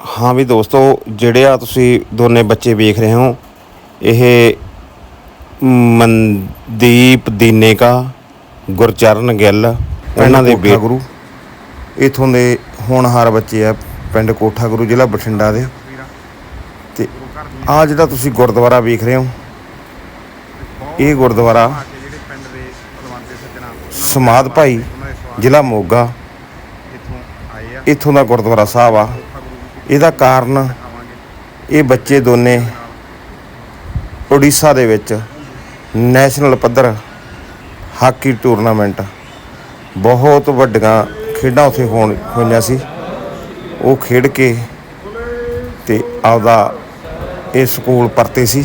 ਹਾਂ ਵੀ ਦੋਸਤੋ ਜਿਹੜੇ ਆ ਤੁਸੀਂ ਦੋਨੇ ਬੱਚੇ ਵੇਖ ਰਹੇ ਹੋ ਇਹ ਮਨਦੀਪ ਦੀਨੇਕਾ ਗੁਰਚਰਨ ਗਿੱਲ ਉਹਨਾਂ ਦੇ ਬੇਟਾ ਗੁਰੂ। ਇਥੋਂ ਦੇ ਹੋਣਹਾਰ ਬੱਚੇ ਆ ਪਿੰਡ ਕੋਠਾ ਗੁਰੂ ਜ਼ਿਲ੍ਹਾ ਬਠਿੰਡਾ ਦੇ। ਤੇ ਆ ਜਿਹੜਾ ਤੁਸੀਂ ਗੁਰਦੁਆਰਾ ਵੇਖ ਰਹੇ ਹੋ ਇਹ ਗੁਰਦੁਆਰਾ ਸਮਾਦ ਭਾਈ ਜ਼ਿਲ੍ਹਾ ਮੋਗਾ ਇੱਥੋਂ ਆਏ ਆ ਇਥੋਂ ਦਾ ਗੁਰਦੁਆਰਾ ਸਾਹਿਬ ਆ। ਇਹਦਾ ਕਾਰਨ ਇਹ ਬੱਚੇ ਦੋਨੇ ਉੜੀਸਾ ਦੇ ਵਿੱਚ ਨੈਸ਼ਨਲ ਪੱਧਰ ਹਾਕੀ ਟੂਰਨਾਮੈਂਟ ਬਹੁਤ ਵੱਡੀਆਂ ਖੇਡਾਂ ਉੱਥੇ ਹੋਣ ਹੋਈਆਂ ਸੀ। ਉਹ ਖੇਡ ਕੇ ਤੇ ਆਪਦਾ ਇਹ ਸਕੂਲ ਪਰਤੇ ਸੀ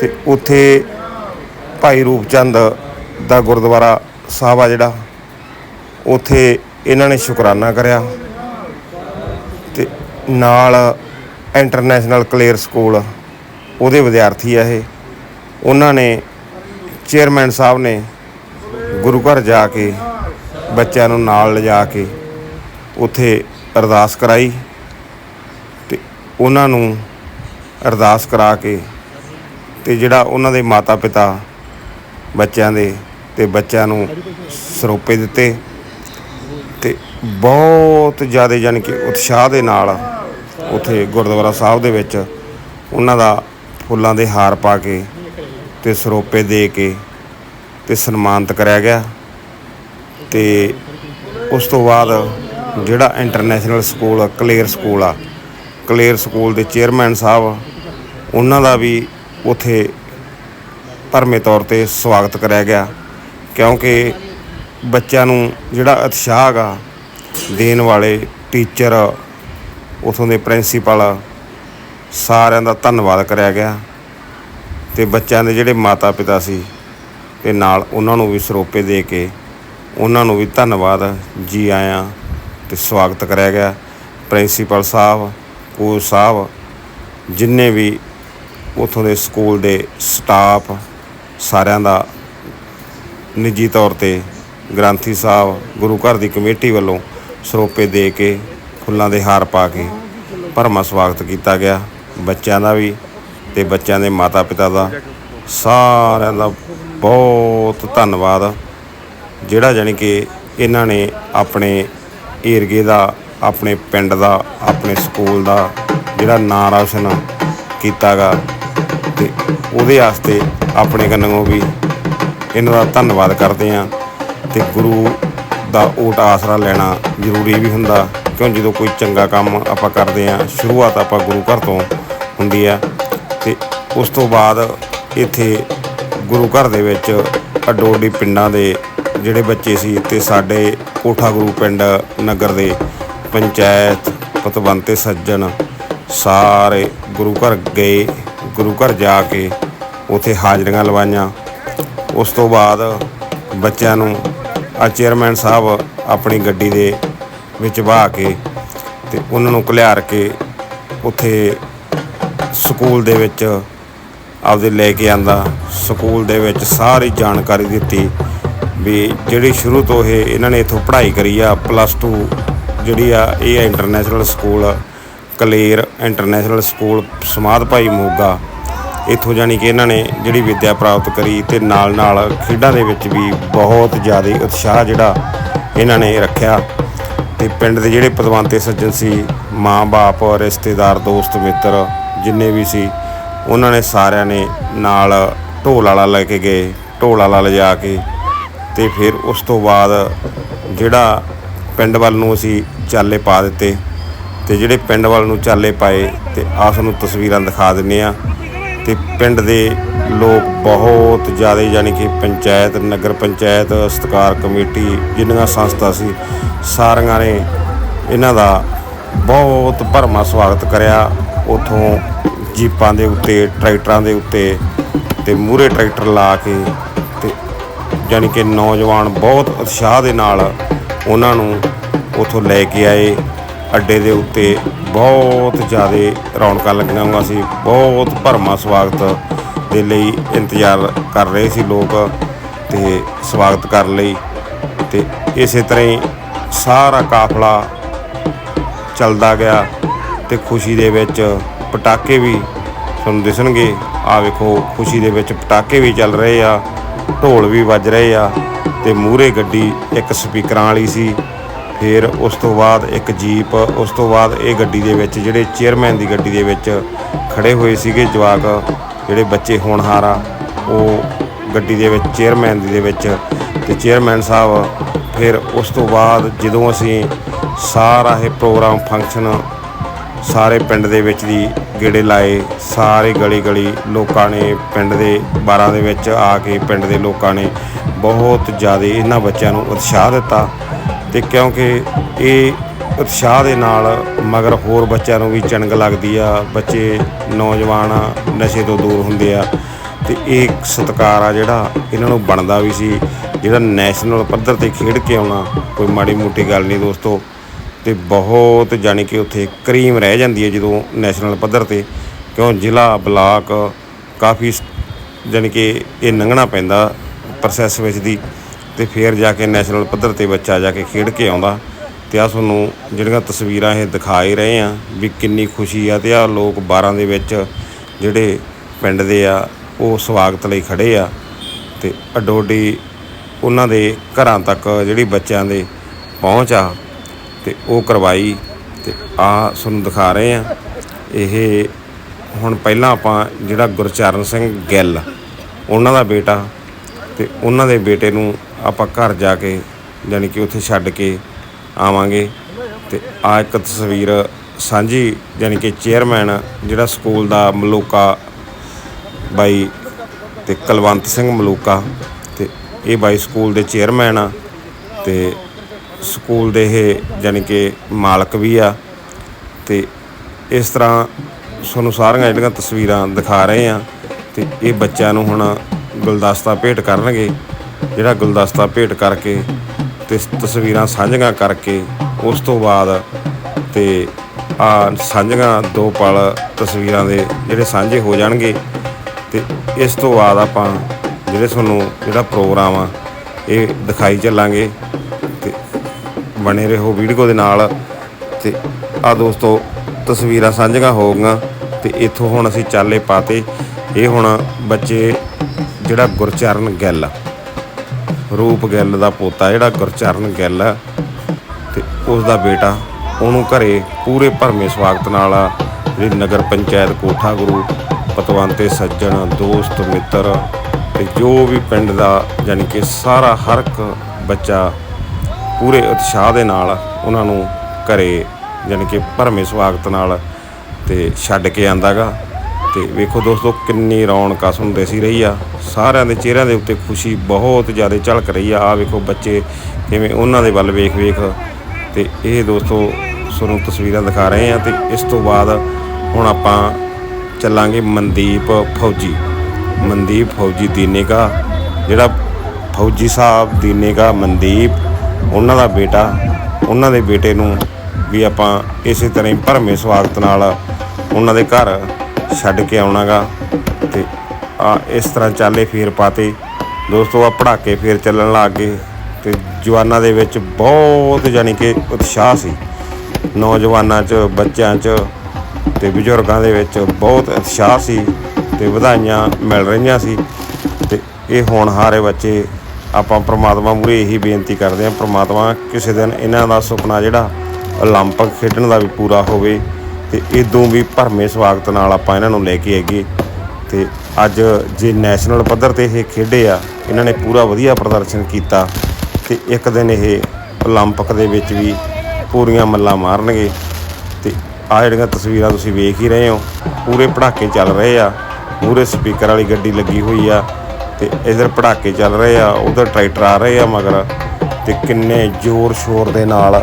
ਤੇ ਉੱਥੇ ਭਾਈ ਰੂਪਚੰਦ ਦਾ ਗੁਰਦੁਆਰਾ ਸਾਹਿਬ ਆ ਜਿਹੜਾ, ਉੱਥੇ ਇਹਨਾਂ ਨੇ ਸ਼ੁਕਰਾਨਾ ਕਰਿਆ। ਨਾਲ ਇੰਟਰਨੈਸ਼ਨਲ ਕਲੀਅਰ ਸਕੂਲ, ਉਹਦੇ ਵਿਦਿਆਰਥੀ ਆ ਇਹ। ਉਹਨਾਂ ਨੇ ਚੇਅਰਮੈਨ ਸਾਹਿਬ ਨੇ ਗੁਰੂ ਘਰ ਜਾ ਕੇ ਬੱਚਿਆਂ ਨੂੰ ਨਾਲ ਲਿਜਾ ਕੇ ਉੱਥੇ ਅਰਦਾਸ ਕਰਾਈ ਤੇ ਉਹਨਾਂ ਨੂੰ ਅਰਦਾਸ ਕਰਾ ਕੇ ਤੇ ਜਿਹੜਾ ਉਹਨਾਂ ਦੇ ਮਾਤਾ ਪਿਤਾ ਬੱਚਿਆਂ ਦੇ ਤੇ ਬੱਚਿਆਂ ਨੂੰ ਸਰੋਪੇ ਦਿੱਤੇ ਤੇ ਬਹੁਤ ਜ਼ਿਆਦਾ ਯਾਨੀ ਕਿ ਉਤਸ਼ਾਹ ਦੇ ਨਾਲ ਉੱਥੇ ਗੁਰਦੁਆਰਾ ਸਾਹਿਬ ਦੇ ਵਿੱਚ ਉਹਨਾਂ ਦਾ ਫੁੱਲਾਂ ਦੇ ਹਾਰ ਪਾ ਕੇ ਤੇ ਸਰੋਪੇ ਦੇ ਕੇ ਤੇ ਸਨਮਾਨਿਤ ਕਰਿਆ ਗਿਆ। ਤੇ ਉਸ ਤੋਂ ਬਾਅਦ ਜਿਹੜਾ ਇੰਟਰਨੈਸ਼ਨਲ ਸਕੂਲ ਕਲੇਰ ਸਕੂਲ ਆ ਕਲੇਰ ਸਕੂਲ ਦੇ ਚੇਅਰਮੈਨ ਸਾਹਿਬ ਉਹਨਾਂ ਦਾ ਵੀ ਉਥੇ ਭਰਮੇ ਤੌਰ ਤੇ ਸਵਾਗਤ ਕਰਿਆ ਗਿਆ। ਕਿਉਂਕਿ ਬੱਚਿਆਂ ਨੂੰ ਜਿਹੜਾ ਉਤਸ਼ਾਹ ਹੈਗਾ ਦੇਣ ਵਾਲੇ ਟੀਚਰ ਉਥੋਂ ਦੇ ਪ੍ਰਿੰਸੀਪਲ ਸਾਰਿਆਂ ਦਾ ਧੰਨਵਾਦ ਕਰਿਆ ਗਿਆ ਤੇ ਬੱਚਿਆਂ ਦੇ ਜਿਹੜੇ ਮਾਤਾ ਪਿਤਾ ਸੀ ਤੇ ਨਾਲ ਉਹਨਾਂ ਨੂੰ ਵੀ ਸਰੋਪੇ ਦੇ ਕੇ ਉਹਨਾਂ ਨੂੰ ਵੀ ਧੰਨਵਾਦ, ਜੀ ਆਇਆਂ ਤੇ ਸਵਾਗਤ ਕਰਿਆ ਗਿਆ। ਪ੍ਰਿੰਸੀਪਲ ਸਾਹਿਬ ਕੋਚ ਸਾਹਿਬ ਜਿੰਨੇ ਵੀ ਉਥੋਂ ਦੇ ਸਕੂਲ ਦੇ ਸਟਾਫ ਸਾਰਿਆਂ ਦਾ ਨਿੱਜੀ ਤੌਰ ਤੇ ਗ੍ਰੰਥੀ ਸਾਹਿਬ ਗੁਰੂ ਘਰ ਦੀ ਕਮੇਟੀ ਵੱਲੋਂ ਸਰੋਪੇ ਦੇ ਕੇ ਫੁੱਲਾਂ ਦੇ ਹਾਰ ਪਾ ਕੇ ਭਰਮਾ ਸਵਾਗਤ ਕੀਤਾ ਗਿਆ ਬੱਚਿਆਂ ਦਾ ਵੀ ਤੇ ਬੱਚਿਆਂ ਦੇ ਮਾਤਾ ਪਿਤਾ ਦਾ। ਸਾਰਿਆਂ ਦਾ ਬਹੁਤ ਧੰਨਵਾਦ। ਜਿਹੜਾ ਜਾਣੀ ਕਿ ਇਹਨਾਂ ਨੇ ਆਪਣੇ ਏਰੀਏ ਦਾ, ਆਪਣੇ ਪਿੰਡ ਦਾ, ਆਪਣੇ ਸਕੂਲ ਦਾ ਜਿਹੜਾ ਨਾਂ ਰੌਸ਼ਨ ਕੀਤਾਗਾ ਤੇ ਉਹਦੇ ਵਾਸਤੇ ਆਪਣੇ ਕੰਨੋਂ ਵੀ ਇਹਨਾਂ ਦਾ ਧੰਨਵਾਦ ਕਰਦੇ ਹਾਂ ਤੇ ਗੁਰੂ ਦਾ ਓਟ ਆਸਰਾ ਲੈਣਾ ਜ਼ਰੂਰੀ ਵੀ ਹੁੰਦਾ। ਕਿਉਂ ਜਦੋਂ ਕੋਈ ਚੰਗਾ ਕੰਮ ਆਪਾਂ ਕਰਦੇ ਹਾਂ, ਸ਼ੁਰੂਆਤ ਆਪਾਂ ਗੁਰੂ ਘਰ ਤੋਂ ਹੁੰਦੀ ਆ ਤੇ ਉਸ ਤੋਂ ਬਾਅਦ ਇੱਥੇ ਗੁਰੂ ਘਰ ਦੇ ਵਿੱਚ ਅੱਡੋ ਪਿੰਡਾਂ ਦੇ ਜਿਹੜੇ ਬੱਚੇ ਸੀ ਤੇ ਸਾਡੇ ਕੋਠਾ ਗੁਰੂ ਪਿੰਡ ਨਗਰ ਦੇ ਪੰਚਾਇਤ, ਪਤਵੰਤੇ, ਸੱਜਣ ਸਾਰੇ ਗੁਰੂ ਘਰ ਗਏ, ਗੁਰੂ ਘਰ ਜਾ ਕੇ ਉਥੇ ਹਾਜ਼ਰੀਆਂ ਲਵਾਈਆਂ। ਉਸ ਤੋਂ ਬਾਅਦ ਬੱਚਿਆਂ ਨੂੰ ਆ ਚੇਅਰਮੈਨ ਸਾਹਿਬ ਆਪਣੀ ਗੱਡੀ ਦੇ ਵਿੱਚ ਵਾਹ ਕੇ ਤੇ ਉਹਨਾਂ ਨੂੰ ਘਲਿਆਰ ਕੇ ਉੱਥੇ ਸਕੂਲ ਦੇ ਵਿੱਚ ਆਪਦੇ ਲੈ ਕੇ ਆਂਦਾ। ਸਕੂਲ ਦੇ ਵਿੱਚ ਸਾਰੀ ਜਾਣਕਾਰੀ ਦਿੱਤੀ ਵੀ ਜਿਹੜੀ ਸ਼ੁਰੂ ਤੋਂ ਇਹ ਇਹਨਾਂ ਨੇ ਇਥੋਂ ਪੜ੍ਹਾਈ ਕਰੀ ਆ ਪਲੱਸ 2 ਜਿਹੜੀ ਆ, ਇਹ international school Kaler international school Samadh Bhai Moga. ਇੱਥੋਂ ਜਾਣੀ ਕਿ ਇਹਨਾਂ ਨੇ ਜਿਹੜੀ ਵਿੱਦਿਆ ਪ੍ਰਾਪਤ ਕਰੀ ਤੇ ਨਾਲ ਨਾਲ ਖੇਡਾਂ ਦੇ ਵਿੱਚ ਵੀ ਬਹੁਤ ਜ਼ਿਆਦਾ ਉਤਸ਼ਾਹ ਜਿਹੜਾ ਇਹਨਾਂ ਨੇ ਰੱਖਿਆ। ਤੇ ਪਿੰਡ ਦੇ ਜਿਹੜੇ ਪਦਵੰਤੇ ਸੱਜਣ ਸੀ ਮਾਂ-ਬਾਪ ਰਿਸ਼ਤੇਦਾਰ, ਦੋਸਤ, ਮਿੱਤਰ, ਜਿੰਨੇ ਵੀ ਸੀ, ਉਹਨਾਂ ਨੇ ਸਾਰਿਆਂ ਨੇ ਨਾਲ ਢੋਲ ਵਾਲਾ ਲੈ ਕੇ ਗਏ ਢੋਲ ਵਾਲਾ ਲਿਜਾ ਕੇ ਤੇ ਫਿਰ ਉਸ ਤੋਂ ਬਾਅਦ ਜਿਹੜਾ ਪਿੰਡ ਵੱਲ ਨੂੰ ਅਸੀਂ ਚਾਲੇ ਪਾ ਦਿੱਤੇ ਤੇ ਜਿਹੜੇ ਪਿੰਡ ਵੱਲ ਨੂੰ ਚਾਲੇ ਪਾਏ ਤੇ ਆਸ ਨੂੰ ਤਸਵੀਰਾਂ ਦਿਖਾ ਦਿੰਨੇ ਆ ਤੇ ਪਿੰਡ ਦੇ ਲੋਕ ਬਹੁਤ ਜ਼ਿਆਦਾ ਯਾਨੀ ਕਿ ਪੰਚਾਇਤ, ਨਗਰ ਪੰਚਾਇਤ, ਸਤਕਾਰ ਕਮੇਟੀ ਜਿੰਨੀਆਂ ਸੰਸਥਾ ਸੀ, ਸਾਰੀਆਂ ਨੇ ਇਹਨਾਂ ਦਾ ਬਹੁਤ ਭਰਮਾ ਸਵਾਗਤ ਕਰਿਆ। ਉਥੋਂ ਜੀਪਾਂ ਦੇ ਉੱਤੇ, ਟਰੈਕਟਰਾਂ ਦੇ ਉੱਤੇ ਤੇ ਮੂਰੇ ਟਰੈਕਟਰ ਲਾ ਕੇ ਤੇ ਯਾਨੀ ਕਿ ਨੌਜਵਾਨ ਬਹੁਤ ਉਤਸ਼ਾਹ ਦੇ ਨਾਲ ਉਹਨਾਂ ਨੂੰ ਉਥੋਂ ਲੈ ਕੇ ਆਏ। ਅੱਡੇ ਦੇ ਉੱਤੇ ਬਹੁਤ ਜ਼ਿਆਦਾ ਰੌਣਕਾਂ ਲੱਗੀਆਂ ਹੋਈਆਂ ਸੀ, ਬਹੁਤ ਭਰਮਾ ਸਵਾਗਤ ਦੇ ਲਈ ਇੰਤਜ਼ਾਰ ਕਰ ਰਹੇ ਸੀ ਲੋਕ ਤੇ ਸਵਾਗਤ ਕਰਨ ਲਈ ਤੇ ਇਸੇ ਤਰ੍ਹਾਂ ਹੀ ਸਾਰਾ ਕਾਫਲਾ ਚੱਲਦਾ ਗਿਆ ਤੇ ਖੁਸ਼ੀ ਦੇ ਵਿੱਚ ਪਟਾਕੇ ਵੀ ਤੁਹਾਨੂੰ ਦਿਸਣਗੇ। ਆ ਵੇਖੋ, ਖੁਸ਼ੀ ਦੇ ਵਿੱਚ ਪਟਾਕੇ ਵੀ ਚੱਲ ਰਹੇ ਆ, ਢੋਲ ਵੀ ਵੱਜ ਰਹੇ ਆ ਤੇ ਮੂਹਰੇ ਗੱਡੀ ਇੱਕ ਸਪੀਕਰਾਂ ਵਾਲੀ ਸੀ। ਫਿਰ ਉਸ ਤੋਂ ਬਾਅਦ ਇੱਕ ਜੀਪ, ਉਸ ਤੋਂ ਬਾਅਦ ਇਹ ਗੱਡੀ ਦੇ ਵਿੱਚ ਜਿਹੜੇ ਚੇਅਰਮੈਨ ਦੀ ਗੱਡੀ ਦੇ ਵਿੱਚ ਖੜੇ ਹੋਏ ਸੀਗੇ ਜਵਾਕ। ਜਿਹੜੇ ਬੱਚੇ ਹੋਣਹਾਰ ਆ ਉਹ ਗੱਡੀ ਦੇ ਵਿੱਚ ਚੇਅਰਮੈਨ ਦੀ ਦੇ ਵਿੱਚ ਤੇ ਚੇਅਰਮੈਨ ਸਾਹਿਬ ਫਿਰ ਉਸ ਤੋਂ ਬਾਅਦ ਜਦੋਂ ਅਸੀਂ ਸਾਰਾ ਇਹ ਪ੍ਰੋਗਰਾਮ ਫੰਕਸ਼ਨ ਸਾਰੇ ਪਿੰਡ ਦੇ ਵਿੱਚ ਦੀ ਗੇੜੇ ਲਾਏ, ਸਾਰੇ ਗਲੀ ਗਲੀ ਲੋਕਾਂ ਨੇ ਪਿੰਡ ਦੇ ਬਾਰਾਂ ਦੇ ਵਿੱਚ ਆ ਕੇ ਪਿੰਡ ਦੇ ਲੋਕਾਂ ਨੇ ਬਹੁਤ ਜ਼ਿਆਦਾ ਇਹਨਾਂ ਬੱਚਿਆਂ ਨੂੰ ਉਤਸ਼ਾਹ ਦਿੱਤਾ ਤੇ ਕਿਉਂਕਿ ਇਹ ਉਤਸ਼ਾਹ ਦੇ ਨਾਲ, ਮਗਰ ਹੋਰ ਬੱਚਿਆਂ ਨੂੰ ਵੀ ਚੰਗ ਲੱਗਦੀ ਆ। ਬੱਚੇ, ਨੌਜਵਾਨ ਨਸ਼ੇ ਤੋਂ ਦੂਰ ਹੁੰਦੇ ਆ। ਤੇ ਇਹ ਇੱਕ ਸਤਿਕਾਰ ਆ ਜਿਹੜਾ ਇਹਨਾਂ ਨੂੰ ਬਣਦਾ ਵੀ ਸੀ, ਜਿਹੜਾ ਨੈਸ਼ਨਲ ਪੱਧਰ ਤੇ ਖੇਡ ਕੇ ਆਉਣਾ, ਕੋਈ ਮਾੜੀ ਮੋਟੀ ਗੱਲ ਨਹੀਂ ਦੋਸਤੋ। ਤੇ ਬਹੁਤ ਜਾਣੀ ਕਿ ਉੱਥੇ ਕਰੀਮ ਰਹਿ ਜਾਂਦੀ ਹੈ ਜਦੋਂ ਨੈਸ਼ਨਲ ਪੱਧਰ ਤੇ, ਕਿਉਂ ਜ਼ਿਲ੍ਹਾ ਬਲਾਕ ਕਾਫੀ ਸ- ਜਾਣੀ ਕਿ ਇਹ ਲੰਘਣਾ ਪੈਂਦਾ ਪ੍ਰੋਸੈਸ ਵਿੱਚ ਦੀ। ਤੇ ਫਿਰ ਜਾ ਕੇ ਨੈਸ਼ਨਲ ਪੱਧਰ ਤੇ ਬੱਚਾ ਜਾ ਕੇ ਖੇਡ ਕੇ ਆਉਂਦਾ। ਤੇ ਆ ਤੁਹਾਨੂੰ ਜਿਹੜੀਆਂ ਤਸਵੀਰਾਂ ਇਹ ਦਿਖਾ ਹੀ ਰਹੇ ਆ ਵੀ ਕਿੰਨੀ ਖੁਸ਼ੀ ਆ ਤੇ ਆ ਲੋਕ 12 ਦੇ ਵਿੱਚ ਜਿਹੜੇ ਪਿੰਡ ਦੇ ਆ, ਉਹ ਸਵਾਗਤ ਲਈ ਖੜੇ ਆ ਤੇ ਅਡੋਡੀ ਉਹਨਾਂ ਦੇ ਘਰਾਂ ਤੱਕ ਜਿਹੜੀ ਬੱਚਿਆਂ ਦੇ ਪਹੁੰਚ ਆ ਤੇ ਉਹ ਕਰਵਾਈ ਤੇ ਆ ਤੁਹਾਨੂੰ ਦਿਖਾ ਰਹੇ ਆ। ਇਹ ਹੁਣ ਪਹਿਲਾਂ ਆਪਾਂ ਜਿਹੜਾ ਗੁਰਚਰਨ ਸਿੰਘ ਗਿੱਲ, ਉਹਨਾਂ ਦਾ ਬੇਟਾ ਤੇ ਉਹਨਾਂ ਦੇ ਬੇਟੇ ਨੂੰ ਆਪਾਂ ਘਰ ਜਾ ਕੇ ਯਾਨੀ ਕਿ ਉੱਥੇ ਛੱਡ ਕੇ ਆਵਾਂਗੇ ਤੇ ਆ ਇੱਕ ਤਸਵੀਰ ਸਾਂਝੀ ਯਾਨੀ ਕਿ ਚੇਅਰਮੈਨ ਜਿਹੜਾ ਸਕੂਲ ਦਾ ਮਲੂਕਾ ਬਾਈ ਤੇ ਕੁਲਵੰਤ ਸਿੰਘ ਮਲੂਕਾ ਤੇ ਇਹ ਬਾਈ ਸਕੂਲ ਦੇ ਚੇਅਰਮੈਨ ਆ ਤੇ ਸਕੂਲ ਦੇ ਇਹ ਯਾਨੀ ਕਿ ਮਾਲਕ ਵੀ ਆ ਤੇ ਇਸ ਤਰ੍ਹਾਂ ਤੁਹਾਨੂੰ ਸਾਰੀਆਂ ਜਿਹੜੀਆਂ ਤਸਵੀਰਾਂ ਦਿਖਾ ਰਹੇ ਆ ਤੇ ਇਹ ਬੱਚਿਆਂ ਨੂੰ ਹੁਣ ਗੁਲਦਸਤਾ ਭੇਟ ਕਰਨਗੇ, ਜਿਹੜਾ ਗੁਲਦਸਤਾ ਭੇਟ ਕਰਕੇ ਤੇ ਤਸਵੀਰਾਂ ਸਾਂਝੀਆਂ ਕਰਕੇ ਉਸ ਤੋਂ ਬਾਅਦ ਤੇ ਆ ਸਾਂਝੀਆਂ ਦੋ ਪਲ ਤਸਵੀਰਾਂ ਦੇ ਜਿਹੜੇ ਸਾਂਝੇ ਹੋ ਜਾਣਗੇ ਤੇ ਇਸ ਤੋਂ ਬਾਅਦ ਆਪਾਂ ਜਿਹੜੇ ਤੁਹਾਨੂੰ ਜਿਹੜਾ ਪ੍ਰੋਗਰਾਮ ਆ, ਇਹ ਦਿਖਾਈ ਚੱਲਾਂਗੇ ਤੇ ਬਣੇ ਰਹੋ ਵੀਡੀਓ ਦੇ ਨਾਲ ਤੇ ਆ ਦੋਸਤੋ ਤਸਵੀਰਾਂ ਸਾਂਝੀਆਂ ਹੋ ਗਈਆਂ ਤੇ ਇੱਥੋਂ ਹੁਣ ਅਸੀਂ ਚਾਲੇ ਪਾਤੇ। ਇਹ ਹੁਣ ਬੱਚੇ ਜਿਹੜਾ ਗੁਰਚਰਨ ਗਿੱਲ ਰੂਪ ਗਿੱਲ ਦਾ ਪੋਤਾ ਜਿਹੜਾ ਗੁਰਚਰਨ ਗਿੱਲ ਆ, ਤੇ ਉਸ ਦਾ ਬੇਟਾ ਉਹਨੂੰ ਘਰੇ ਪੂਰੇ ਭਰਮੇ ਸਵਾਗਤ ਨਾਲ ਜਿਹੜੀ ਨਗਰ ਪੰਚਾਇਤ ਕੋਠਾ ਗੁਰੂ ਪਤਵੰਤੇ ਸੱਜਣ ਦੋਸਤ ਮਿੱਤਰ ਤੇ ਜੋ ਵੀ ਪਿੰਡ ਦਾ ਯਾਨੀ ਕਿ ਸਾਰਾ ਹਰ ਇੱਕ ਬੱਚਾ ਪੂਰੇ ਉਤਸ਼ਾਹ ਦੇ ਨਾਲ ਉਹਨਾਂ ਨੂੰ ਘਰੇ ਯਾਨੀ ਕਿ ਭਰਮੇ ਸਵਾਗਤ ਨਾਲ ਤੇ ਛੱਡ ਕੇ ਆਂਦਾਗਾ ਤੇ ਵੇਖੋ ਦੋਸਤੋ, ਕਿੰਨੀ ਰੌਣਕ ਆ ਤੁਹਾਨੂੰ ਦਿਸੀ ਰਹੀ ਆ। ਸਾਰਿਆਂ ਦੇ ਚਿਹਰਿਆਂ ਦੇ ਉੱਤੇ ਖੁਸ਼ੀ ਬਹੁਤ ਜ਼ਿਆਦਾ ਝਲਕ ਰਹੀ ਆ। ਆ ਵੇਖੋ ਬੱਚੇ ਕਿਵੇਂ ਉਹਨਾਂ ਦੇ ਵੱਲ ਵੇਖ ਵੇਖ ਤੇ ਇਹ ਦੋਸਤੋ ਤੁਹਾਨੂੰ ਤਸਵੀਰਾਂ ਦਿਖਾ ਰਹੇ ਆ ਤੇ ਇਸ ਤੋਂ ਬਾਅਦ ਹੁਣ ਆਪਾਂ ਚੱਲਾਂਗੇ ਮਨਦੀਪ ਫੌਜੀ। ਮਨਦੀਪ ਫੌਜੀ ਦੀਨੇਗਾ ਜਿਹੜਾ ਫੌਜੀ ਸਾਹਿਬ ਦੀਨੇਗਾ ਮਨਦੀਪ, ਉਹਨਾਂ ਦਾ ਬੇਟਾ, ਉਹਨਾਂ ਦੇ ਬੇਟੇ ਨੂੰ ਵੀ ਆਪਾਂ ਇਸੇ ਤਰ੍ਹਾਂ ਹੀ ਭਰਮੇ ਸਵਾਗਤ ਨਾਲ ਉਹਨਾਂ ਦੇ ਘਰ ਛੱਡ ਕੇ ਆਉਣਾਗਾ ਤੇ ਆ ਇਸ ਤਰ੍ਹਾਂ ਚਾਲੇ ਫੇਰ ਪਾਤੇ ਦੋਸਤੋ ਆ ਪੜਾਕੇ ਫੇਰ ਚੱਲਣ ਲੱਗ ਗਏ ਤੇ ਜਵਾਨਾਂ ਦੇ ਵਿੱਚ ਬਹੁਤ ਯਾਨੀ ਕਿ ਉਤਸ਼ਾਹ ਸੀ ਨੌਜਵਾਨਾਂ 'ਚ ਬੱਚਿਆਂ 'ਚ ਤੇ ਬਜ਼ੁਰਗਾਂ ਦੇ ਵਿੱਚ ਬਹੁਤ ਉਤਸ਼ਾਹ ਸੀ ਤੇ ਵਧਾਈਆਂ ਮਿਲ ਰਹੀਆਂ ਸੀ ਤੇ ਇਹ ਹੋਣਹਾਰੇ ਬੱਚੇ ਆਪਾਂ ਪ੍ਰਮਾਤਮਾ ਮੂਹਰੇ ਇਹੀ ਬੇਨਤੀ ਕਰਦੇ ਹਾਂ ਪ੍ਰਮਾਤਮਾ ਕਿਸੇ ਦਿਨ ਇਹਨਾਂ ਦਾ ਸੁਪਨਾ ਜਿਹੜਾ 올림픽 ਖੇਡਣ ਦਾ ਵੀ ਪੂਰਾ ਹੋਵੇ ਤੇ ਇਦੋਂ ਵੀ ਭਰਮੇ ਸਵਾਗਤ ਨਾਲ ਆਪਾਂ ਇਹਨਾਂ ਨੂੰ ਲੈ ਕੇ ਆਈਏ ਤੇ ਅੱਜ ਜੇ ਨੈਸ਼ਨਲ ਪੱਧਰ ਤੇ ਇਹ ਖੇਡੇ ਆ ਇਹਨਾਂ ਨੇ ਪੂਰਾ ਵਧੀਆ ਪ੍ਰਦਰਸ਼ਨ ਕੀਤਾ ਤੇ ਇੱਕ ਦਿਨ ਇਹ 올림픽 ਦੇ ਵਿੱਚ ਵੀ ਪੂਰੀਆਂ ਮੱਲਾਂ ਮਾਰਨਗੇ ਤੇ ਆ ਜਿਹੜੀਆਂ ਤਸਵੀਰਾਂ ਤੁਸੀਂ ਵੇਖ ਹੀ ਰਹੇ ਹੋ ਪੂਰੇ ਪੜਾਕੇ ਚੱਲ ਰਹੇ ਆ ਮੂਰੇ ਸਪੀਕਰ ਵਾਲੀ ਗੱਡੀ ਲੱਗੀ ਹੋਈ ਆ ਤੇ ਇਧਰ ਪੜਾਕੇ ਚੱਲ ਰਹੇ ਆ ਉਧਰ ਟਰੈਕਟਰ ਆ ਰਹੇ ਆ ਮਗਰ ਤੇ ਕਿੰਨੇ ਜ਼ੋਰ ਸ਼ੋਰ ਦੇ ਨਾਲ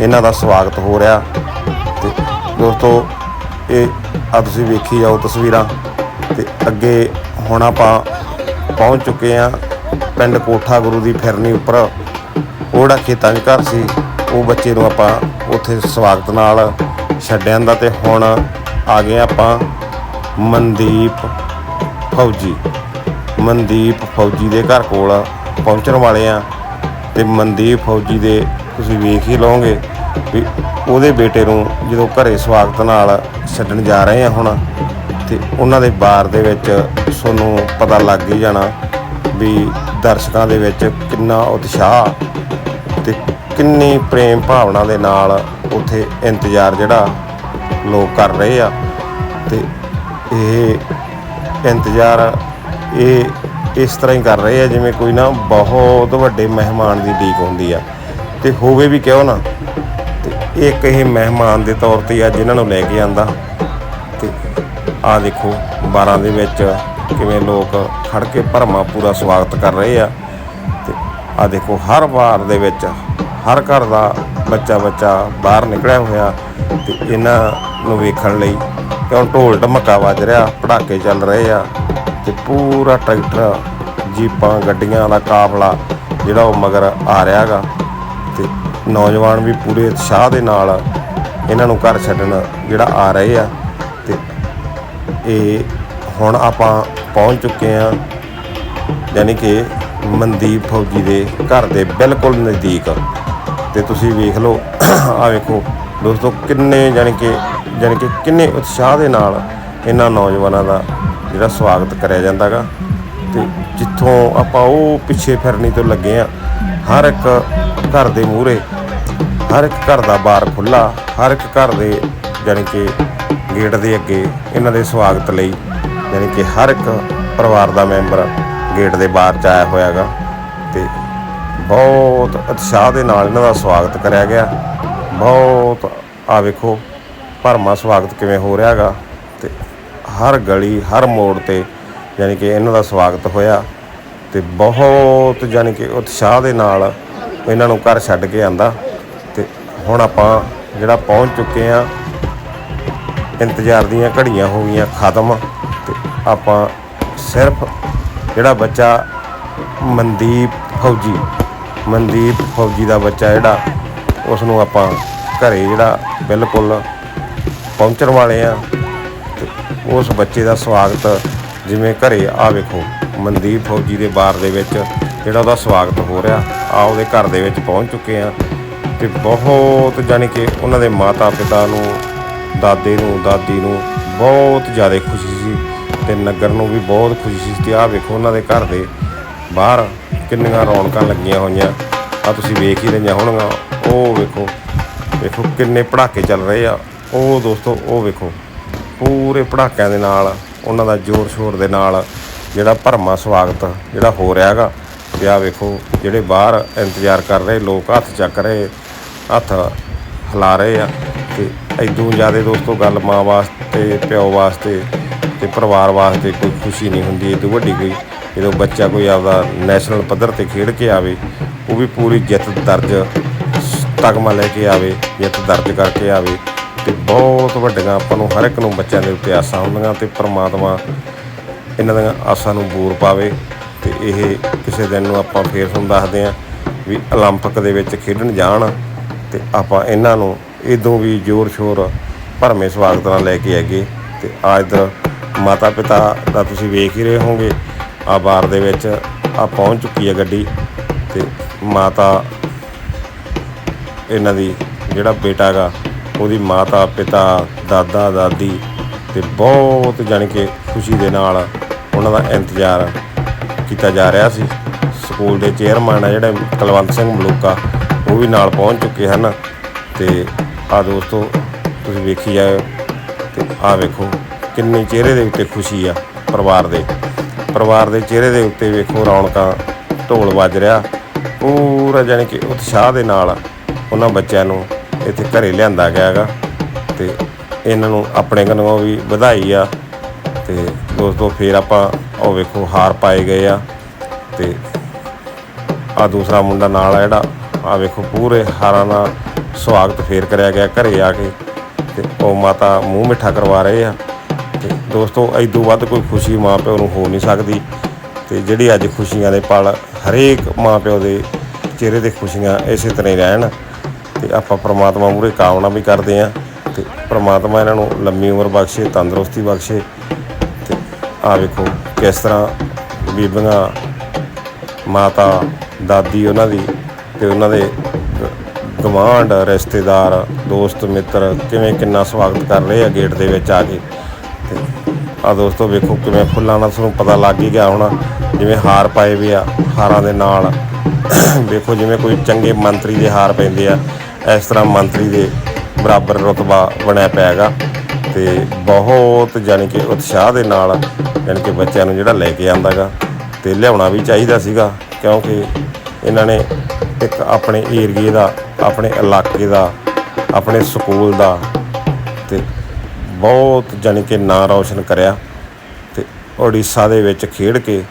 ਇਹਨਾਂ ਦਾ ਸਵਾਗਤ ਹੋ ਰਿਹਾ ਤੇ ਦੋਸਤੋ, ਇਹ ਆ ਤੁਸੀਂ ਵੇਖੀ ਜਾਓ ਤਸਵੀਰਾਂ। ਤੇ ਅੱਗੇ ਹੁਣ ਆਪਾਂ ਪਹੁੰਚ ਚੁੱਕੇ ਆ ਪਿੰਡ ਕੋਠਾ ਗੁਰੂ ਦੀ ਫਿਰਨੀ ਉੱਪਰ। ਉਹੜਾ ਖੇਤਾਂ 'ਚ ਘਰ ਸੀ, ਉਹ ਬੱਚੇ ਨੂੰ ਆਪਾਂ ਉੱਥੇ ਸਵਾਗਤ ਨਾਲ ਛੱਡਿਆਂ ਦਾ ਤੇ ਹੁਣ ਆ ਗਏ ਆਪਾਂ ਮਨਦੀਪ ਫੌਜੀ। ਮਨਦੀਪ ਫੌਜੀ ਦੇ ਘਰ ਕੋਲ ਪਹੁੰਚਣ ਵਾਲੇ ਆ ਤੇ ਮਨਦੀਪ ਫੌਜੀ ਦੇ ਤੁਸੀਂ ਵੇਖ ਹੀ ਲਓਗੇ ਵੀ ਉਹਦੇ ਬੇਟੇ ਨੂੰ ਜਦੋਂ ਘਰੇ ਸਵਾਗਤ ਨਾਲ ਛੱਡਣ ਜਾ ਰਹੇ ਆ ਹੁਣ, ਤੇ ਉਹਨਾਂ ਦੇ ਬਾਰ ਦੇ ਵਿੱਚ ਤੁਹਾਨੂੰ ਪਤਾ ਲੱਗ ਹੀ ਜਾਣਾ ਵੀ ਦਰਸ਼ਕਾਂ ਦੇ ਵਿੱਚ ਕਿੰਨਾ ਉਤਸ਼ਾਹ ਤੇ ਕਿੰਨੀ ਪ੍ਰੇਮ ਭਾਵਨਾ ਦੇ ਨਾਲ ਉੱਥੇ ਇੰਤਜ਼ਾਰ ਜਿਹੜਾ ਲੋਕ ਕਰ ਰਹੇ ਆ। ਤੇ ਇਹ ਇੰਤਜ਼ਾਰ ਇਹ ਇਸ ਤਰ੍ਹਾਂ ਹੀ ਕਰ ਰਹੇ ਆ ਜਿਵੇਂ ਕੋਈ ਨਾ ਬਹੁਤ ਵੱਡੇ ਮਹਿਮਾਨ ਦੀ ਡੀਕ ਹੁੰਦੀ ਆ। ਤੇ ਹੋਵੇ ਵੀ ਕਿਉਂ ਨਾ ਇੱਕ ਇਹ ਮਹਿਮਾਨ ਦੇ ਤੌਰ ਤੇ ਅੱਜ ਇਹਨਾਂ ਨੂੰ ਲੈ ਕੇ ਆਂਦਾ। ਤੇ ਆ ਦੇਖੋ 12 ਦੇ ਵਿੱਚ ਕਿਵੇਂ ਲੋਕ ਖੜ ਕੇ ਭਰਮਾ ਪੂਰਾ ਸਵਾਗਤ ਕਰ ਰਹੇ ਆ। ਤੇ ਆ ਦੇਖੋ, ਹਰ ਵਾਰ ਦੇ ਵਿੱਚ ਹਰ ਘਰ ਦਾ ਬੱਚਾ ਬੱਚਾ ਬਾਹਰ ਨਿਕਲਿਆ ਹੋਇਆ ਤੇ ਇਹਨਾਂ ਨੂੰ ਵੇਖਣ ਲਈ ਕਿਉਂ ਢੋਲ ਢਮਕਾ ਵੱਜ ਰਿਹਾ, ਪੜਾਕੇ ਚੱਲ ਰਹੇ ਆ ਤੇ ਪੂਰਾ ਟਰੈਕਟਰ, ਜੀਪਾਂ, ਗੱਡੀਆਂ ਵਾਲਾ ਕਾਫਲਾ ਜਿਹੜਾ ਉਹ ਮਗਰ ਆ ਰਿਹਾਗਾ ਤੇ ਨੌਜਵਾਨ ਵੀ ਪੂਰੇ ਉਤਸ਼ਾਹ ਦੇ ਨਾਲ ਇਹਨਾਂ ਨੂੰ ਘਰ ਛੱਡਣ ਜਿਹੜਾ ਆ ਰਹੇ ਆ ਤੇ ਇਹ ਹੁਣ ਆਪਾਂ ਪਹੁੰਚ ਚੁੱਕੇ ਆ ਯਾਨੀ ਕਿ ਮਨਦੀਪ ਫੌਜੀ ਦੇ ਘਰ ਦੇ ਬਿਲਕੁਲ ਨਜ਼ਦੀਕ। ਤੇ ਤੁਸੀਂ ਵੇਖ ਲਓ ਆ ਵੇਖੋ ਦੋਸਤੋ ਕਿੰਨੇ ਯਾਨੀ ਕਿ ਯਾਨੀ ਕਿ ਕਿੰਨੇ ਉਤਸ਼ਾਹ ਦੇ ਨਾਲ ਇਹਨਾਂ ਨੌਜਵਾਨਾਂ ਦਾ ਜਿਹੜਾ ਸਵਾਗਤ ਕਰਿਆ ਜਾਂਦਾਗਾ। ਤੇ ਜਿੱਥੋਂ ਆਪਾਂ ਉਹ ਪਿੱਛੇ ਫਿਰਨੀ ਤੋਂ ਲੱਗੇ ਆ, ਹਰ ਇੱਕ ਘਰ ਦੇ ਮੂਹਰੇ ਹਰ ਇੱਕ ਘਰ ਦਾ ਬਾਰ ਖੁੱਲਾ ਹਰ ਇੱਕ ਘਰ ਦੇ ਯਾਨੀ ਕਿ ਗੇਟ ਦੇ ਅੱਗੇ ਇਹਨਾਂ ਦੇ ਸਵਾਗਤ ਲਈ ਯਾਨੀ ਕਿ ਹਰ ਇੱਕ ਪਰਿਵਾਰ ਦਾ ਮੈਂਬਰ ਗੇਟ ਦੇ ਬਾਹਰ 'ਚ ਆਇਆ ਹੋਇਆਗਾ ਤੇ ਬਹੁਤ ਉਤਸ਼ਾਹ ਦੇ ਨਾਲ ਇਹਨਾਂ ਦਾ ਸਵਾਗਤ ਕਰਿਆ ਗਿਆ। ਬਹੁਤ ਆ ਵੇਖੋ, ਭਰਮਾ ਸਵਾਗਤ ਕਿਵੇਂ ਹੋ ਰਿਹਾਗਾ ਤੇ ਹਰ ਗਲੀ, ਹਰ ਮੋੜ ਤੇ ਯਾਨੀ ਕਿ ਇਹਨਾਂ ਦਾ ਸਵਾਗਤ ਹੋਇਆ ਤੇ ਬਹੁਤ ਯਾਨੀ ਕਿ ਉਤਸ਼ਾਹ ਦੇ ਨਾਲ ਇਹਨਾਂ ਨੂੰ ਘਰ ਛੱਡ ਕੇ ਆਂਦਾ। ਹੁਣ ਆਪਾਂ ਜਿਹੜਾ ਪਹੁੰਚ ਚੁੱਕੇ ਆ ਇੰਤਜ਼ਾਰ ਦੀਆਂ ਘੜੀਆਂ ਹੋ ਗਈਆਂ ਖਤਮ ਤੇ ਆਪਾਂ ਸਿਰਫ ਜਿਹੜਾ ਬੱਚਾ ਮਨਦੀਪ ਫੌਜੀ ਮਨਦੀਪ ਫੌਜੀ ਦਾ ਬੱਚਾ ਜਿਹੜਾ ਉਸ ਨੂੰ ਆਪਾਂ ਘਰੇ ਜਿਹੜਾ ਬਿਲਕੁਲ ਪਹੁੰਚਣ ਵਾਲੇ ਆ ਤੇ ਉਸ ਬੱਚੇ ਦਾ ਸਵਾਗਤ ਜਿਵੇਂ ਘਰੇ ਆ ਵੇਖੋ, ਮਨਦੀਪ ਫੌਜੀ ਦੇ ਬਾਰ ਦੇ ਵਿੱਚ ਜਿਹੜਾ ਉਹਦਾ ਸਵਾਗਤ ਹੋ ਰਿਹਾ ਆ ਉਹਦੇ ਘਰ ਦੇ ਵਿੱਚ ਪਹੁੰਚ ਚੁੱਕੇ ਆ ਤੇ ਬਹੁਤ ਜਾਣੀ ਕਿ ਉਹਨਾਂ ਦੇ ਮਾਤਾ ਪਿਤਾ ਨੂੰ, ਦਾਦੇ ਨੂੰ, ਦਾਦੀ ਨੂੰ ਬਹੁਤ ਜ਼ਿਆਦਾ ਖੁਸ਼ੀ ਸੀ ਤੇ ਨਗਰ ਨੂੰ ਵੀ ਬਹੁਤ ਖੁਸ਼ੀ ਸੀ ਤੇ ਆਹ ਵੇਖੋ ਉਹਨਾਂ ਦੇ ਘਰ ਦੇ ਬਾਹਰ ਕਿੰਨੀਆਂ ਰੌਣਕਾਂ ਲੱਗੀਆਂ ਹੋਈਆਂ। ਆ ਤੁਸੀਂ ਵੇਖ ਹੀ ਰਹੀਆਂ ਹੋਣਗੀਆਂ। ਉਹ ਵੇਖੋ ਵੇਖੋ ਕਿੰਨੇ ਪੜਾਕੇ ਚੱਲ ਰਹੇ ਆ। ਉਹ ਦੋਸਤੋ, ਉਹ ਵੇਖੋ, ਪੂਰੇ ਪੜਾਕਿਆਂ ਦੇ ਨਾਲ, ਉਹਨਾਂ ਦਾ ਜ਼ੋਰ ਸ਼ੋਰ ਦੇ ਨਾਲ ਜਿਹੜਾ ਭਰਮਾ ਸਵਾਗਤ ਜਿਹੜਾ ਹੋ ਰਿਹਾ ਹੈਗਾ। ਤੇ ਆ ਵੇਖੋ ਜਿਹੜੇ ਬਾਹਰ ਇੰਤਜ਼ਾਰ ਕਰ ਰਹੇ, ਲੋਕ ਹੱਥ ਚੱਕ ਰਹੇ ਹੱਥ ਹਿਲਾ ਰਹੇ ਆ ਤੇ ਐਦੋਂ ਜ਼ਿਆਦਾ ਦੋਸਤੋ ਗੱਲ ਮਾਂ ਵਾਸਤੇ ਪਿਓ ਵਾਸਤੇ ਤੇ ਪਰਿਵਾਰ ਵਾਸਤੇ ਕੋਈ ਖੁਸ਼ੀ ਨਹੀਂ ਹੁੰਦੀ ਇਹ ਤੋਂ ਵੱਡੀ ਕੋਈ ਜਦੋਂ ਬੱਚਾ ਕੋਈ ਆਪਦਾ ਨੈਸ਼ਨਲ ਪੱਧਰ ਤੇ ਖੇਡ ਕੇ ਆਵੇ ਉਹ ਵੀ ਪੂਰੀ ਜਿੱਤ ਦਰਜ ਤਗਮਾ ਲੈ ਕੇ ਆਵੇ ਜਿੱਤ ਦਰਜ ਕਰਕੇ ਆਵੇ ਤੇ ਬਹੁਤ ਵੱਡੀਆਂ ਆਪਾਂ ਨੂੰ ਹਰ ਇੱਕ ਨੂੰ ਬੱਚਿਆਂ ਦੇ ਉੱਤੇ ਆਸਾਂ ਹੁੰਦੀਆਂ ਤੇ ਪ੍ਰਮਾਤਮਾ ਇਹਨਾਂ ਦੀਆਂ ਆਸਾਂ ਨੂੰ ਬੂਰ ਪਾਵੇ ਤੇ ਇਹ ਕਿਸੇ ਦਿਨ ਨੂੰ ਆਪਾਂ ਫੇਰ ਤੁਹਾਨੂੰ ਦੱਸਦੇ ਆਂ ਵੀ 올림픽 ਦੇ ਵਿੱਚ ਖੇਡਣ ਜਾਣ ਤੇ ਆਪਾਂ ਇਹਨਾਂ ਨੂੰ ਇਦੋਂ ਵੀ ਜ਼ੋਰ ਸ਼ੋਰ ਭਰਮੇ ਸਵਾਗਤ ਨਾਲ ਲੈ ਕੇ ਆਗੇ ਤੇ ਆ ਇੱਧਰ ਮਾਤਾ ਪਿਤਾ ਦਾ ਤੁਸੀਂ ਵੇਖ ਹੀ ਰਹੇ ਹੋਗੇ ਆ ਬਾਰ ਦੇ ਵਿੱਚ ਆ ਪਹੁੰਚ ਚੁੱਕੀ ਹੈ ਗੱਡੀ ਤੇ ਮਾਤਾ ਇਹਨਾਂ ਦੀ ਜਿਹੜਾ ਬੇਟਾ ਗਾ ਉਹਦੀ ਮਾਤਾ ਪਿਤਾ ਦਾਦਾ, ਦਾਦੀ ਤੇ ਬਹੁਤ ਜਾਣੀ ਕਿ ਖੁਸ਼ੀ ਦੇ ਨਾਲ ਉਹਨਾਂ ਦਾ ਇੰਤਜ਼ਾਰ ਕੀਤਾ ਜਾ ਰਿਹਾ ਸੀ। ਸਕੂਲ ਦੇ ਚੇਅਰਮੈਨ ਆ ਜਿਹੜੇ ਕੁਲਵੰਤ ਸਿੰਘ ਮਲੂਕਾ ਉਹ ਵੀ ਨਾਲ ਪਹੁੰਚ ਚੁੱਕੇ ਹਨ ਤੇ ਆ ਦੋਸਤੋ, ਤੁਸੀਂ ਵੇਖੀ ਜਾਓ ਤੇ ਆ ਵੇਖੋ ਕਿੰਨੇ ਚਿਹਰੇ ਦੇ ਉੱਤੇ ਖੁਸ਼ੀ ਆ ਪਰਿਵਾਰ ਦੇ। ਪਰਿਵਾਰ ਦੇ ਚਿਹਰੇ ਦੇ ਉੱਤੇ ਵੇਖੋ ਰੌਣਕਾਂ, ਢੋਲ ਵੱਜ ਰਿਹਾ, ਪੂਰਾ ਜਾਣੀ ਕਿ ਉਤਸ਼ਾਹ ਦੇ ਨਾਲ ਉਹਨਾਂ ਬੱਚਿਆਂ ਨੂੰ ਇੱਥੇ ਘਰੇ ਲਿਆਂਦਾ ਗਿਆ ਹੈਗਾ ਤੇ ਇਹਨਾਂ ਨੂੰ ਆਪਣੇ ਵੱਲੋਂ ਵੀ ਵਧਾਈ ਆ ਤੇ ਦੋਸਤੋ, ਫੇਰ ਆਪਾਂ ਉਹ ਵੇਖੋ ਹਾਰ ਪਾਏ ਗਏ ਆ ਤੇ ਆ ਦੂਸਰਾ ਮੁੰਡਾ ਨਾਲ ਆ ਜਿਹੜਾ ਆ ਵੇਖੋ, ਪੂਰੇ ਹਾਰਾਂ ਨਾਲ ਸਵਾਗਤ ਫੇਰ ਕਰਿਆ ਗਿਆ ਘਰੇ ਆ ਕੇ ਤੇ ਉਹ ਮਾਤਾ ਮੂੰਹ ਮਿੱਠਾ ਕਰਵਾ ਰਹੇ ਆ। ਤੇ ਦੋਸਤੋ ਐਦੋਂ ਵੱਧ ਕੋਈ ਖੁਸ਼ੀ ਮਾਂ ਪਿਓ ਨੂੰ ਹੋ ਨਹੀਂ ਸਕਦੀ ਤੇ ਜਿਹੜੀ ਅੱਜ ਖੁਸ਼ੀਆਂ ਦੇ ਪਲ ਹਰੇਕ ਮਾਂ ਪਿਓ ਦੇ ਚਿਹਰੇ ਤੇ ਖੁਸ਼ੀਆਂ ਇਸੇ ਤਰ੍ਹਾਂ ਹੀ ਰਹਿਣ ਤੇ ਆਪਾਂ ਪ੍ਰਮਾਤਮਾ ਮੂਹਰੇ ਕਾਮਨਾ ਵੀ ਕਰਦੇ ਆਂ ਤੇ ਪ੍ਰਮਾਤਮਾ ਇਹਨਾਂ ਨੂੰ ਲੰਮੀ ਉਮਰ ਬਖਸ਼ੇ, ਤੰਦਰੁਸਤੀ ਬਖਸ਼ੇ ਤੇ ਆ ਵੇਖੋ, ਕਿਸ ਤਰ੍ਹਾਂ ਬੀਬੀਆਂ, ਮਾਤਾ, ਦਾਦੀ ਉਹਨਾਂ ਦੀ ਤੇ ਉਹਨਾਂ ਦੇ ਗਵਾਂਢ ਰਿਸ਼ਤੇਦਾਰ, ਦੋਸਤ, ਮਿੱਤਰ ਕਿਵੇਂ ਕਿੰਨਾ ਸਵਾਗਤ ਕਰ ਰਹੇ ਆ ਗੇਟ ਦੇ ਵਿੱਚ ਆ ਕੇ। ਤੇ ਆ ਦੋਸਤੋ ਵੇਖੋ ਕਿਵੇਂ ਫੁੱਲਾਂ ਨਾਲ ਤੁਹਾਨੂੰ ਪਤਾ ਲੱਗ ਹੀ ਗਿਆ ਹੋਣਾ, ਜਿਵੇਂ ਹਾਰ ਪਾਏ ਵੀ ਆ ਹਾਰਾਂ ਦੇ ਨਾਲ। ਵੇਖੋ ਜਿਵੇਂ ਕੋਈ ਚੰਗੇ ਮੰਤਰੀ ਦੇ ਹਾਰ ਪੈਂਦੇ ਆ, ਇਸ ਤਰ੍ਹਾਂ ਮੰਤਰੀ ਦੇ ਬਰਾਬਰ ਰਤਬਾ ਬਣਿਆ ਪਿਆ ਹੈਗਾ ਤੇ ਬਹੁਤ ਜਾਣੀ ਕਿ ਉਤਸ਼ਾਹ ਦੇ ਨਾਲ ਜਾਣੀ ਕਿ ਬੱਚਿਆਂ ਨੂੰ ਜਿਹੜਾ ਲੈ ਕੇ ਆਂਦਾਗਾ ਤੇ ਲਿਆਉਣਾ ਵੀ ਚਾਹੀਦਾ ਸੀਗਾ, ਕਿਉਂਕਿ ਇਹਨਾਂ ਨੇ ਇੱਕ ਆਪਣੇ ਏਰੀਏ ਦਾ ਆਪਣੇ ਇਲਾਕੇ ਦਾ ਆਪਣੇ ਸਕੂਲ ਦਾ ਤੇ ਬਹੁਤ ਜਾਣੀ ਕਿ ਨਾਂ ਰੌਸ਼ਨ ਕਰਿਆ ਤੇ ਓਡੀਸ਼ਾ ਦੇ ਵਿੱਚ ਖੇਡ ਕੇ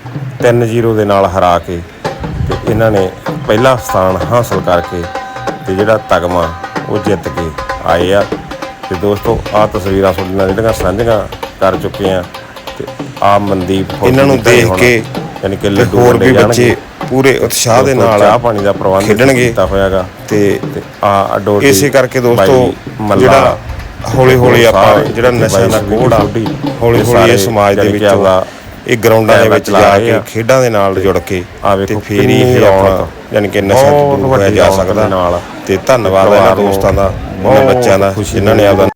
3-0 ਦੇ ਨਾਲ ਹਰਾ ਕੇ ਤੇ ਇਹਨਾਂ ਨੇ ਪਹਿਲਾ ਸਥਾਨ ਹਾਸਲ ਕਰਕੇ ਤੇ ਜਿਹੜਾ ਤਗਮਾ ਉਹ ਜਿੱਤ ਕੇ ਆਏ ਆ ਤੇ ਦੋਸਤੋ ਆ ਤਸਵੀਰਾਂ ਤੁਹਾਡੇ ਨਾਲ ਜਿਹੜੀਆਂ ਸਾਂਝੀਆਂ ਕਰ ਚੁੱਕੇ ਆ ਤੇ ਆ ਮਨਦੀਪ ਇਹਨਾਂ ਨੂੰ ਦੇਖ ਕੇ ਯਾਨੀ ਕਿ ਲੱਡੂ ਹੋਰ ਵੀ। ਬੱਚੇ ਪੂਰੇ ਉਤਸ਼ਾਹ ਦੇ ਨਾਲ ਚਾਹ ਪਾਣੀ ਦਾ ਪ੍ਰਬੰਧ ਖੇਡਣਗੇ। ਕੀਤਾ ਹੋਇਆਗਾ ਤੇ ਆ ਅਡੋਡੀ ਇਸੇ ਕਰਕੇ ਦੋਸਤੋ ਜਿਹੜਾ ਹੌਲੀ ਹੌਲੀ ਆਪਾਂ ਜਿਹੜਾ ਤੇ ਨਸ਼ਿਆਂ ਦਾ ਕੋੜ ਆ ਹੌਲੀ ਹੌਲੀ ਇਹ ਸਮਾਜ ਦੇ ਵਿੱਚੋਂ ਇਹ ਗਰਾਊਂਡਾਂ ਦੇ ਵਿੱਚ ਜਾ ਕੇ। ਖੇਡਾਂ ਦੇ ਨਾਲ ਜੁੜ ਕੇ ਆ ਤੇ ਵੇਖੋ ਫੇਰ ਹੀ ਰੌਣਕ, ਯਾਨੀ ਕਿ ਨਸ਼ਾ ਤੋਂ ਦੂਰ ਹੋਇਆ ਜਾ ਸਕਦਾ ਤੇ ਧੰਨਵਾਦ ਇਹਨਾਂ ਦੋਸਤਾਂ ਦਾ ਬਹੁਤ ਬੱਚਿਆਂ ਦਾ ਜਿਨ੍ਹਾਂ ਨੇ ਆਪਦਾ